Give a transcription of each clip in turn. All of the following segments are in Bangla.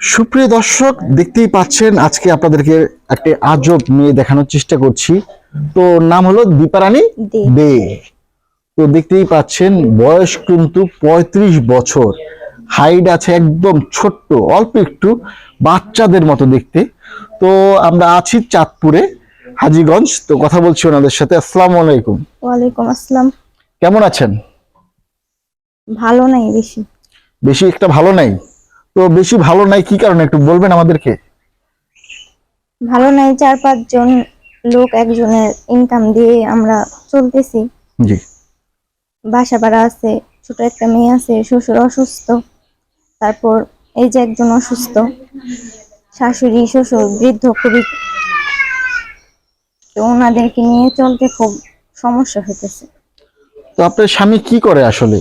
সুপ্রিয় দর্শক দেখতেই পাচ্ছেন আজকে আপনাদেরকে একটা আজব মেয়ে দেখানোর চেষ্টা করছি। তো নাম হলো দীপারানী দে। তো দেখতেই পাচ্ছেন বয়স কিন্তু পঁয়ত্রিশ বছর। হাইট আছে একদম ছোট্ট অল্প একটু বাচ্চাদের মতো দেখতে। তো আমরা আছি চাঁদপুরে হাজিগঞ্জ। তো কথা বলছি ওনাদের সাথে। আসসালামু আলাইকুম। ওয়ালাইকুম আসসালাম। কেমন আছেন? ভালো নাই বেশি। বেশি একটা ভালো নাই? তো বেশি ভালো নাই কি কারণে? একটু বলবেন আমাদেরকে। ভালো নাই চার পাঁচ জন লোক একজনের ইনকাম দিয়ে আমরা চলতেছি। জি। বাসা ভাড়া আছে ছোট একটা মেয়ে আছে শ্বশুর অসুস্থ। তারপর এই যে একজন অসুস্থ শাশুড়ি শ্বশুর বৃদ্ধ খুবই তো ওনাদেরকে নিয়ে চলতে খুব সমস্যা হইতেছে। তো আপনার স্বামী কি করে আসলে?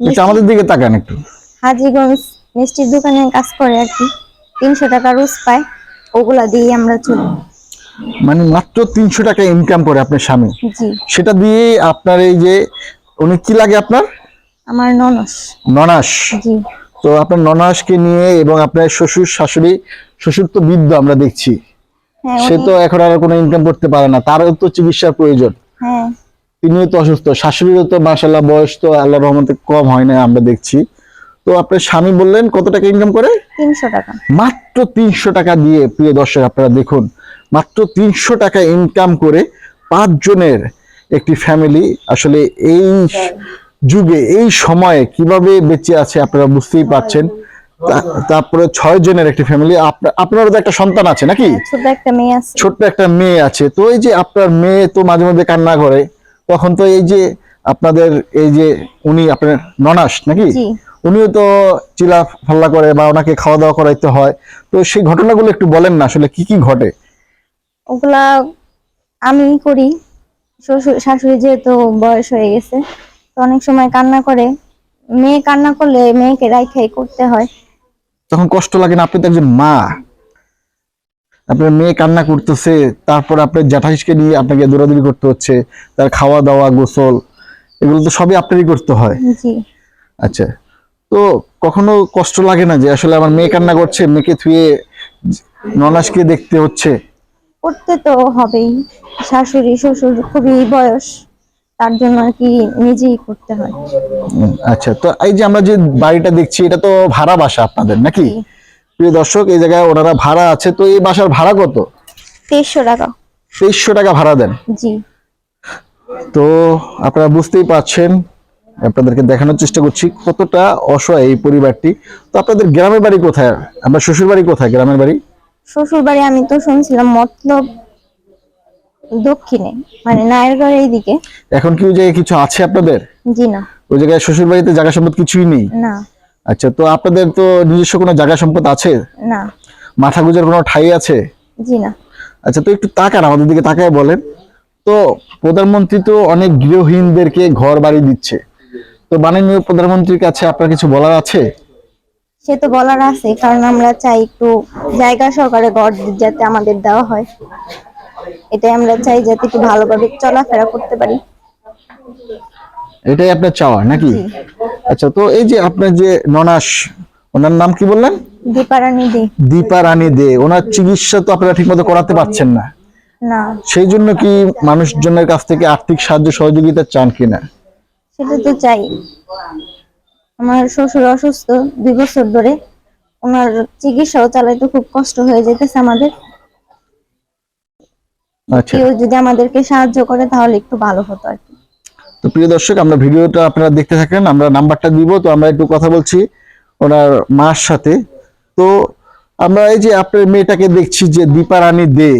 একটু আমাদের দিকে তাকান একটু। হাজিগঞ্জ মিষ্টির দোকানে কাজ করে আর কি। তিনশো টাকা রোজ পায় ওগুলা দিয়ে আমরা চলি। মানে মাত্র তিনশো টাকা ইনকাম করে আপনার স্বামী? সেটা দিয়ে আপনার এই যে উনি কি লাগে আপনার? আমার ননস। ননাস। তো আপনার ননাসকে নিয়ে এবং আপনার শ্বশুর শাশুড়ি শ্বশুর তো বৃদ্ধ আমরা দেখছি। হ্যাঁ সে তো এখন আর কোনো ইনকাম করতে পারে না। তারও তো চিকিৎসার প্রয়োজন। হ্যাঁ। তিনিও তো অসুস্থ। শাশুড়িরও তো মাসাল্লাহ বয়স তো আল্লাহ রহমতে কম হয় না আমরা দেখছি। তো আপনার স্বামী বললেন কত টাকা ইনকাম করে? তিনশো টাকা। মাত্র তিনশো টাকা দিয়ে প্রিয় দর্শক আপনারা দেখুন মাত্র তিনশো টাকা ইনকাম করে পাঁচ জনের একটি ফ্যামিলি আসলে এই যুগে এই সময়ে কীভাবে বেঁচে আছে আপনারা বুঝতেই পারছেন। তারপরে ছয় জনের একটি ফ্যামিলি আপনারও তো একটা সন্তান আছে নাকি? হ্যাঁ, ছোট একটা মেয়ে আছে। ছোট্ট একটা মেয়ে আছে। তো এই যে আপনার মেয়ে তো মাঝে মধ্যে কান্না করে তখন তো এই যে আপনাদের এই যে উনি আপনার ননাস নাকি? উনিও তো চিলা ফাল্লা করে বা ওনাকে খাওয়া দাওয়া করাইতে হয়। তো সেই ঘটনাগুলো একটু বলেন না আসলে কি কি ঘটে? ওগুলা আমি করি। শ্বশুর শাশুড়ি যেহেতু বয়স হয়ে গেছে তো অনেক সময় কান্না করে। মেয়ে কান্না করলে মেয়েকে রাইখাই করতে হয়। তখন কষ্ট লাগে না? আপনি তো একজন মা। আপনার মেয়ে কান্না করতেছে তারপর আপনার জ্যাঠাইশকে নিয়ে আপনাকে দৌড়াদৌড়ি করতে হচ্ছে তার খাওয়া দাওয়া গোসল এগুলো তো সবই আপনারই করতে হয়। জি। আচ্ছা। তো কখনো কষ্ট লাগে না যে আসলে আমার মেয়ে কান্না করছে মেয়েকে থুয়ে ননাসকে দেখতে হচ্ছে? করতে তো হবেই। শাশুড়ি শ্বশুর খুবই বয়স তার জন্য আর কি নিজেই করতে হয়। আচ্ছা তো এই যে আমরা যে বাড়িটা দেখছি এটা তো ভাড়া বাসা আপনাদের নাকি? প্রিয় দর্শক এই জায়গায় ওনারা ভাড়া আছে তো এই বাসার ভাড়া কত? তেইশশো টাকা। তেইশশো টাকা ভাড়া দেন? জি। তো আপনারা বুঝতেই পারছেন আপনাদেরকে দেখানোর চেষ্টা করছি কতটা অসহায় এই পরিবারটি। তো আপনাদের গ্রামের বাড়ি কোথায়? আমরা শ্বশুর বাড়ি কোথায় গ্রামের বাড়ি? শ্বশুর বাড়ি আমি তো শুনছিলাম মতলব দক্ষিণে মানে নায়েরগড় এইদিকে। এখন কি ওই জায়গায় কিছু আছে আপনাদের? জি না। ওই জায়গায় শ্বশুর বাড়িতে জায়গা সম্পদ কিছুই নেই? না। আচ্ছা তো আপনাদের তো নিজস্ব কোনো জায়গা সম্পদ আছে? না। মাথা গুজার কোনো ঠাই আছে? জি না। আচ্ছা তো একটু তাকান আমাদের দিকে তাকায় বলেন। তো প্রধানমন্ত্রী তো অনেক গৃহহীনদেরকে ঘর বাড়ি দিচ্ছে। তো মাননীয় প্রধানমন্ত্রীর কাছে আপনার কিছু বলার আছে? সে তো বলার আছে কারণ আমরা চাই একটু জায়গা সহকারে ঘর যাতে আমাদের দেওয়া হয়। এটাই আমরা চাই যাতে একটু ভালোভাবে চলাফেরা করতে পারি। এটাই আপনার চাওয়া নাকি? আচ্ছা তো এই যে আপনার যে ননাস ওনার নাম কি বললেন? দীপারানি দে। দীপা রানী দে ওনার চিকিৎসা তো আপনারা ঠিকমতো করাতে পারছেন না। না। সেই জন্য কি মানুষজনের কাছ থেকে আর্থিক সাহায্য সহযোগিতা চান কিনা? সেটা তো চাই। আমার শ্বশুর অসুস্থ দুই বছর ধরে। ওনার চিকিৎসাও চালাইতে খুব কষ্ট হয়ে যেতেছে আমাদের। আচ্ছা। কেউ যদি আমাদেরকে সাহায্য করে তাহলে একটু ভালো হতো আর কি। তো প্রিয় দর্শক আমরা ভিডিওটা আপনারা দেখতে থাকেন আমরা নাম্বারটা দিব তো আমরা একটু কথা বলছি ওনার মার সাথে। তো আমরা এই যে আপনার মেয়েটাকে দেখছি যে দীপা রানী দে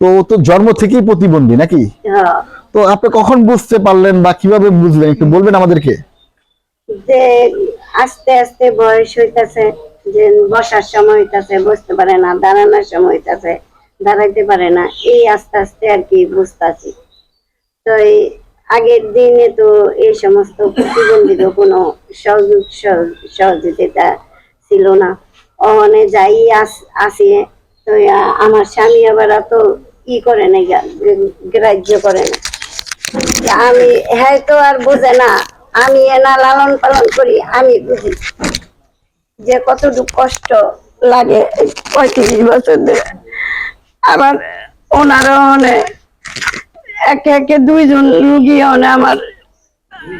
তো ও তো জন্ম থেকেই প্রতিবন্ধী নাকি? হ্যাঁ, তো আপনি কখন বুঝতে পারলেন বা কীভাবে বুঝলেন? একটু বলবেন আমাদেরকে। যে আস্তে আস্তে বয়স হইতাছে, যে বসার সময় হইতাছে, বসতে পারে না, দাঁড়ানোর সময় হইতাছে, দাঁড়াইতে পারে না, এই আস্তে আস্তে আর কি বুঝতেছি। তো এই আগের দিনে তো এই সমস্ত প্রতিবন্ধীরও কোনো সহযোগ সহ- সহযোগিতা ছিল না। অনে যাই আস- আসি, তো আমার স্বামী আবার তো ই করে না গ্রাহ্য করে না। আমি হয়তো আর বোঝে না। আমি এনা লালন পালন করি আমি বুঝি। যে কতটুকু কষ্ট লাগে পঁয়ত্রিশ বছর ধরে। আবার ওনারও অনেক একে একে দুইজন রুগী অনে আমার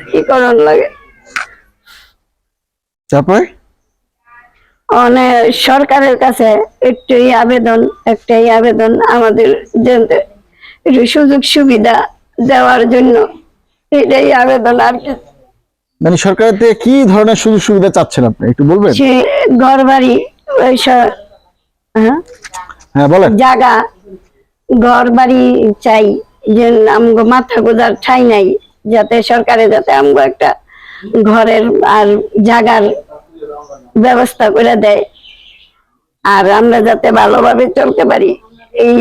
কি করণ লাগে। তারপরে অনেক সরকারের কাছে একটাই আবেদন একটাই আবেদন আমাদের যে সুযোগ সুবিধা দেওয়ার জন্য। এটাই আবেদন আর কি। মানে সরকারের থেকে কি ধরনের সুযোগ সুবিধা চাচ্ছেন আপনি? একটু বলবেন? সে ঘর বাড়ি হ্যাঁ? হ্যাঁ বলেন। জায়গা ঘর বাড়ি চাই যে আমগো মাথা গোজার ঠাই নাই যাতে সরকারে যাতে আমগো একটা ঘরের আর জাগার ব্যবস্থা করে দেয়। আর আমরা যাতে ভালোভাবে চলতে পারি এই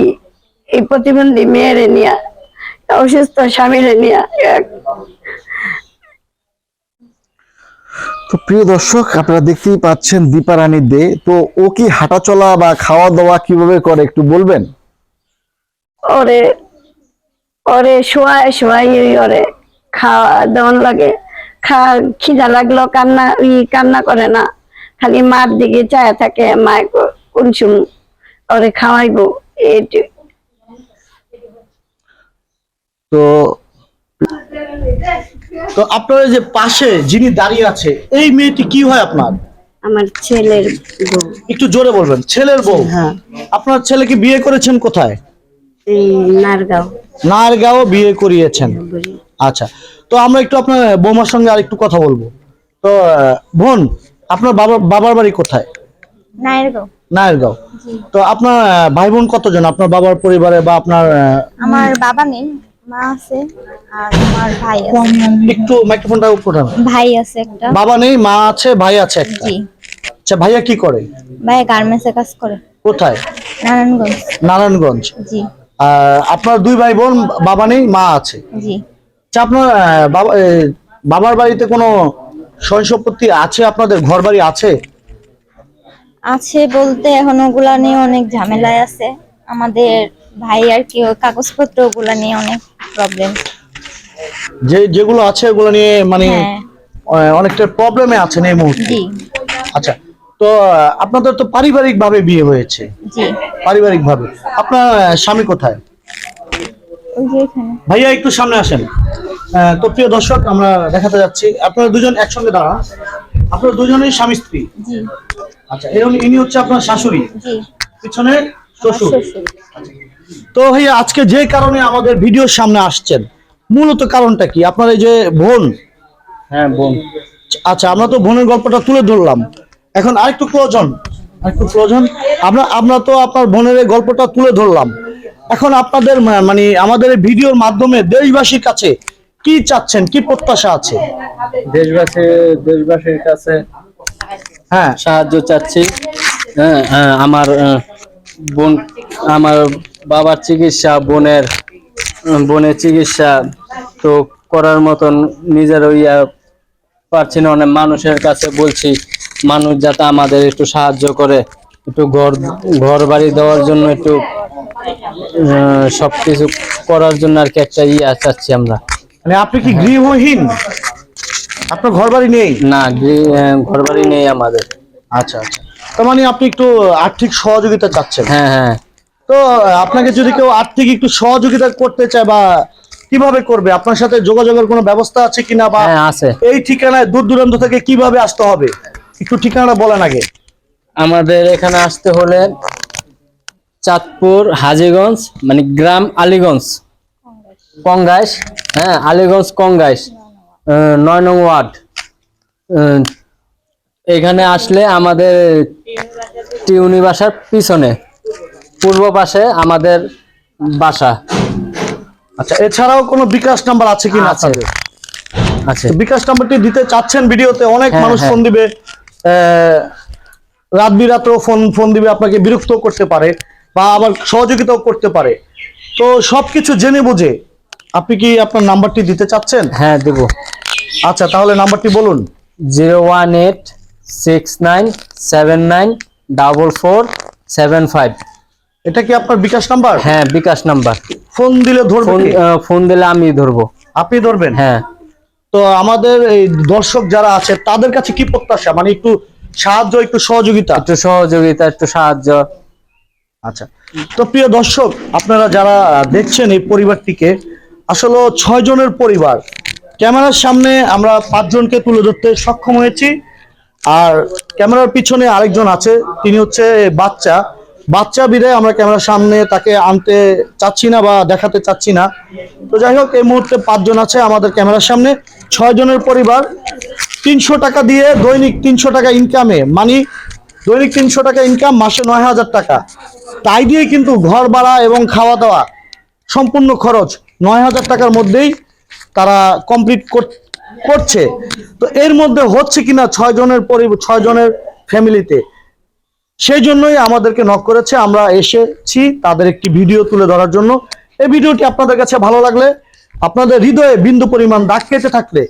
এই প্রতিবন্ধী মেয়েরে নিয়ে অসুস্থ স্বামীরে নিয়ে। তো প্রিয় দর্শক আপনারা দেখতেই পাচ্ছেন দীপা রানী দে। তো ও কি হাঁটা চলা বা খাওয়া দাওয়া কীভাবে করে একটু বলবেন? ওরে ওরে শোয়ায় শোয়াই ওরে খাওয়া দেওয়ান লাগে। খা খিদা লাগল কান্না ই কান্না করে না। খালি মার দিকে চায় থাকে মায় কোন ওরে খাওয়াইবো এইটু তো তো আপনার যে পাশে যিনি দাঁড়িয়ে আছে এই মেয়েটি কি হয় আপনার? আমার ছেলের বউ। একটু জোরে বলবেন ছেলের বউ? হ্যাঁ। আপনার ছেলেকে বিয়ে করেছেন কোথায়? নারগাঁও। নারগাঁও বিয়ে করিয়েছেন। আচ্ছা তো আমরা একটু আপনার বৌমার সঙ্গে আর একটু কথা বলব। তো বোন আপনার বাবার বাবার বাড়ি কোথায়? নায়ের নায়েরগাঁও তো আপনার ভাই বোন কতজন? আপনার বাবার পরিবারে বা আপনার আমার বাবা নেই মা আছে আর আমার ভাই আছে। একটু মাইক্রোফোনটা উপরে ভাই আছে একটা। বাবা নেই মা আছে ভাই আছে একটা। জি। আচ্ছা ভাইয়া কি করে? ভাই গার্মেন্টসে কাজ করে। কোথায়? নারায়ণগঞ্জ। নারায়ণগঞ্জ। জি। আহ, আপনার দুই ভাই বোন বাবা নেই মা আছে। জি। আচ্ছা আপনার আহ, বাবা এ, বাবার বাড়িতে কোনো সয় সম্পত্তি আছে? আপনাদের ঘর বাড়ি আছে? আছে বলতে এখন ওগুলা নিয়ে অনেক ঝামেলায় আছে। আমাদের ভাই আর কি ওই কাগজপত্র ওগুলা নিয়ে অনেক প্রবলেম যে যেগুলো আছে ওগুলো নিয়ে মানে হ্যাঁ। অনেকটা প্রবলেমে আছেন এই মুহূর্তে। জি। আচ্ছা তো আপনাদের তো পারিবারিক ভাবে বিয়ে হয়েছে। জি। পারিবারিক ভাবে আপনার স্বামী কোথায়? ওই যে এখানে। ভাইয়া একটু সামনে আসেন। তো প্রিয় দর্শক আমরা দেখাতে যাচ্ছি। আপনারা দুজন একসঙ্গে দাঁড়ান। আপনারা দুজনেই স্বামী স্ত্রী। জি। আচ্ছা এরকম ইনি হচ্ছে আপনার শাশুড়ি। জি। পিছনে শ্বশুর। শ্বশুর। তো ভাইয়া আজকে যে কারণে আমাদের ভিডিওর সামনে আসছেন মূলত কারণটা কি? আপনার এই যে বোন। হ্যাঁ বোন। আচ্ছা আমরা তো বোনের গল্পটা তুলে ধরলাম। এখন আরেকটু প্রয়োজন আরেকটু প্রয়োজন। আমরা আমরা তো আপনার বোনের এই গল্পটা তুলে ধরলাম। এখন আপনাদের মানে আমাদের ভিডিওর মাধ্যমে দেশবাসীর কাছে কি চাচ্ছেন কি প্রত্যাশা আছে? দেশবাসী দেশবাসীর কাছে হ্যাঁ। সাহায্য চাচ্ছি। হ্যাঁ হ্যাঁ, আমার বোন আমার বাবার চিকিৎসা বোনের বোনের চিকিৎসা তো করার মতন নিজের ইয়া পারছি না। অনেক মানুষের কাছে বলছি মানুষ যাতে আমাদের একটু সাহায্য করে একটু ঘর ঘর বাড়ি দেওয়ার জন্য একটু সবকিছু করার জন্য আর কি একটা ইয়া চাচ্ছি আমরা। মানে আপনি কি গৃহহীন? আপনার ঘর বাড়ি নেই? না ঘর বাড়ি নেই আমাদের। আচ্ছা আচ্ছা। তার মানে আপনি একটু আর্থিক সহযোগিতা চাচ্ছেন? হ্যাঁ হ্যাঁ। তো আপনাকে যদি কেউ আর্থিক একটু সহযোগিতা করতে চায় বা কীভাবে করবে? আপনার সাথে যোগাযোগের কোনো ব্যবস্থা আছে কিনা বা হ্যাঁ আছে। এই ঠিকানায় দূর দূরান্ত থেকে কীভাবে আসতে হবে? একটু ঠিকানাটা বলেন আগে। আমাদের এখানে আসতে হলে চাঁদপুর হাজীগঞ্জ মানে গ্রাম আলীগঞ্জ। কংগাইশ হ্যাঁ আলীগঞ্জ কংগাইশ নয় নং ওয়ার্ড। এখানে আসলে আমাদের টিউনি বাসার পিছনে। পূর্ব পাশে আমাদের বাসা। আচ্ছা এছাড়াও কোনো বিকাশ নাম্বার আছে কি না আপনাদের? আছে। তো বিকাশ নাম্বারটি দিতে চাচ্ছেন ভিডিওতে অনেক হ্যাঁ, মানুষ হ্যাঁ। ফোন দিবে। রাত বিরাতেও ফোন ফোন দিবে আপনাকে বিরক্ত করতে পারে বা আবার সহযোগিতাও করতে পারে। তো সবকিছু জেনে বুঝে আপনি কি আপনার নাম্বারটি দিতে চাচ্ছেন? হ্যাঁ দেবো। আচ্ছা তাহলে নাম্বারটি বলুন। Zero one eight six nine seven nine double four seven five. এটা কি আপনার বিকাশ নাম্বার? হ্যাঁ বিকাশ নাম্বার। ফোন দিলে ধরবে ফোন ফোন দিলে আমি ধরবো। আপনি ধরবেন? হ্যাঁ। তো আমাদের এই দর্শক যারা আছে তাদের কাছে কি প্রত্যাশা? মানে একটু সাহায্য একটু সহযোগিতা? একটু সহযোগিতা একটু সাহায্য। আচ্ছা। তো প্রিয় দর্শক আপনারা যারা দেখছেন এই পরিবারটিকে আসলে ছয় জনের পরিবার। ক্যামেরার সামনে আমরা পাঁচজনকে তুলে ধরতে সক্ষম হয়েছি। আর ক্যামেরার পিছনে আরেকজন আছে তিনি হচ্ছে বাচ্চা। বাচ্চা বিদায় আমরা ক্যামেরার সামনে তাকে আনতে চাচ্ছি না বা দেখাতে চাচ্ছি না। তো যাই হোক, এই মুহূর্তে পাঁচজন আছে আমাদের ক্যামেরার সামনে। ছয় জনের পরিবার। তিনশো টাকা দিয়ে দৈনিক তিনশো টাকা ইনকামে মানে দৈনিক তিনশো টাকা ইনকাম মাসে নয় হাজার টাকা। তাই দিয়ে কিন্তু ঘর ভাড়া এবং খাওয়া দাওয়া সম্পূর্ণ খরচ নয় হাজার টাকার মধ্যেই তারা কমপ্লিট করছে। তো এর মধ্যে হচ্ছে কিনা ছয় জনের পরিবার ছয় জনের ফ্যামিলিতে সেই জন্যই আমাদেরকে নক করেছে। আমরা এসেছি তাদের একটি ভিডিও তুলে ধরার জন্য। এই ভিডিওটি আপনাদের কাছে ভালো লাগলে, আপনাদের হৃদয়ে বিন্দু পরিমাণ দাগ কেটে থাকলে,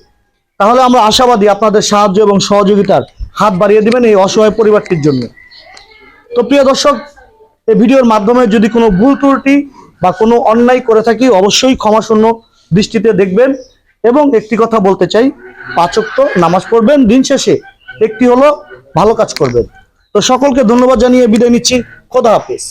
তাহলে আমরা আশাবাদী আপনাদের সাহায্য এবং সহযোগিতার হাত বাড়িয়ে দিবেন এই অসহায় পরিবারটির জন্য। তো প্রিয় দর্শক, এই ভিডিওর মাধ্যমে যদি কোনো ভুল ত্রুটি বা কোনো অন্যায় করে থাকি, অবশ্যই ক্ষমাশূন্য দৃষ্টিতে দেখবেন। এবং একটি কথা বলতে চাই পাচক তো নামাজ পড়বেন, দিন শেষে একটি হলো ভালো কাজ করবেন। তো সকলকে ধন্যবাদ জানিয়ে বিদায় নিচ্ছি। খোদা হাফিজ।